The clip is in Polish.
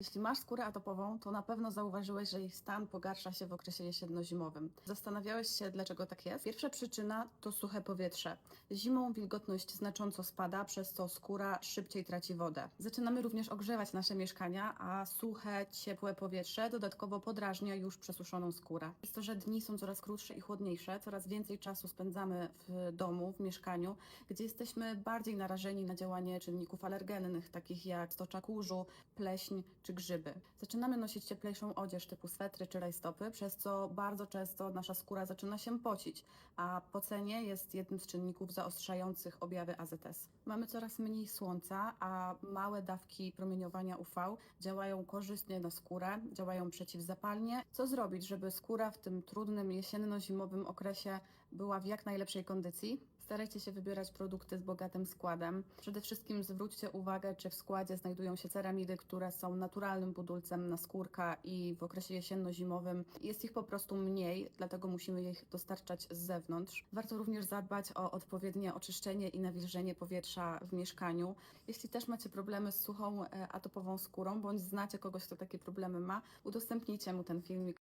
Jeśli masz skórę atopową, to na pewno zauważyłeś, że jej stan pogarsza się w okresie jesienno-zimowym. Zastanawiałeś się, dlaczego tak jest? Pierwsza przyczyna to suche powietrze. Zimą wilgotność znacząco spada, przez co skóra szybciej traci wodę. Zaczynamy również ogrzewać nasze mieszkania, a suche, ciepłe powietrze dodatkowo podrażnia już przesuszoną skórę. Przez to, że dni są coraz krótsze i chłodniejsze, coraz więcej czasu spędzamy w domu, w mieszkaniu, gdzie jesteśmy bardziej narażeni na działanie czynników alergennych, takich jak stocza kurzu, pleśń czy grzyby. Zaczynamy nosić cieplejszą odzież typu swetry czy rajstopy, przez co bardzo często nasza skóra zaczyna się pocić, a pocenie jest jednym z czynników zaostrzających objawy AZS. Mamy coraz mniej słońca, a małe dawki promieniowania UV działają korzystnie na skórę, działają przeciwzapalnie. Co zrobić, żeby skóra w tym trudnym jesienno-zimowym okresie była w jak najlepszej kondycji? Starajcie się wybierać produkty z bogatym składem. Przede wszystkim zwróćcie uwagę, czy w składzie znajdują się ceramidy, które są naturalnym budulcem na skórka i w okresie jesienno-zimowym jest ich po prostu mniej, dlatego musimy ich dostarczać z zewnątrz. Warto również zadbać o odpowiednie oczyszczenie i nawilżenie powietrza w mieszkaniu. Jeśli też macie problemy z suchą e, atopową skórą, bądź znacie kogoś, kto takie problemy ma, udostępnijcie mu ten filmik.